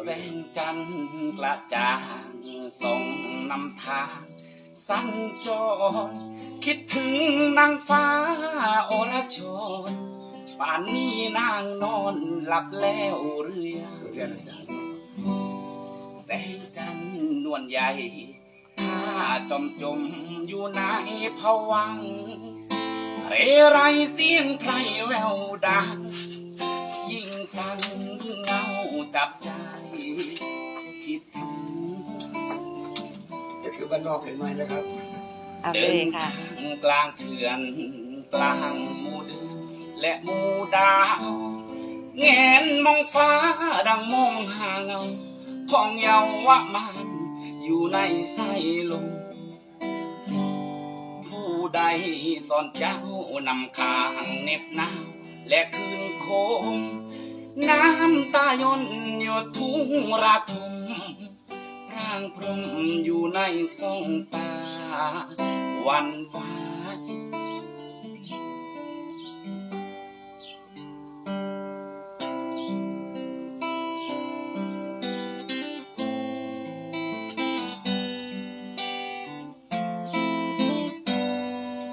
แสงจันทร์กระจ่างส่องนำทางสัญจร คิดถึงนางฟ้าอรชรป่านนี้นางนอนหลับแล้วหรือยแสงจันทร์นวลใหญ่ถ้าจมจมอยู่ในผวังเรไรเสียงไพรแววดัง ยิ่งฟังยิ่งเงาจับใจ คิดถึงนี่คือบ้านนอกเห็นไหมนะครับเอาไปเดิเลนยค่ะทางกลางเถื่อนกลางหมู่เดือนและหมู่ดาวแงนมองฟ้าดังมองหาเงา ของเยาวมันอยู่ในไส้ลมผู้ใดสอนเจ้านำคางเหน็บหนาวและคืนคม น้ำตายนหยดทุ่งระทมร่างพรมอยู่ในสองตา วันวาย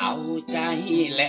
เอาใจและ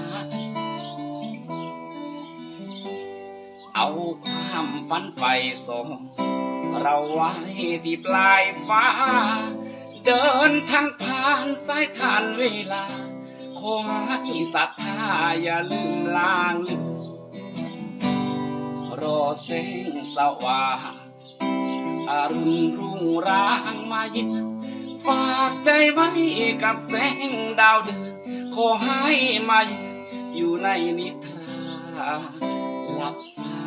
เอาความฝันไฟส่งเราไว้ที่ปลายฟ้า เดินทางผ่านสายทานเวลาขอให้ศรัทธาอย่าลืมลางลืมรอแสงสว่างอรุณรุ่งรางมาเยินฝากใจไว้กับแสงดาวเดือนขอให้มาอยู่ในนิทราหลับฝัน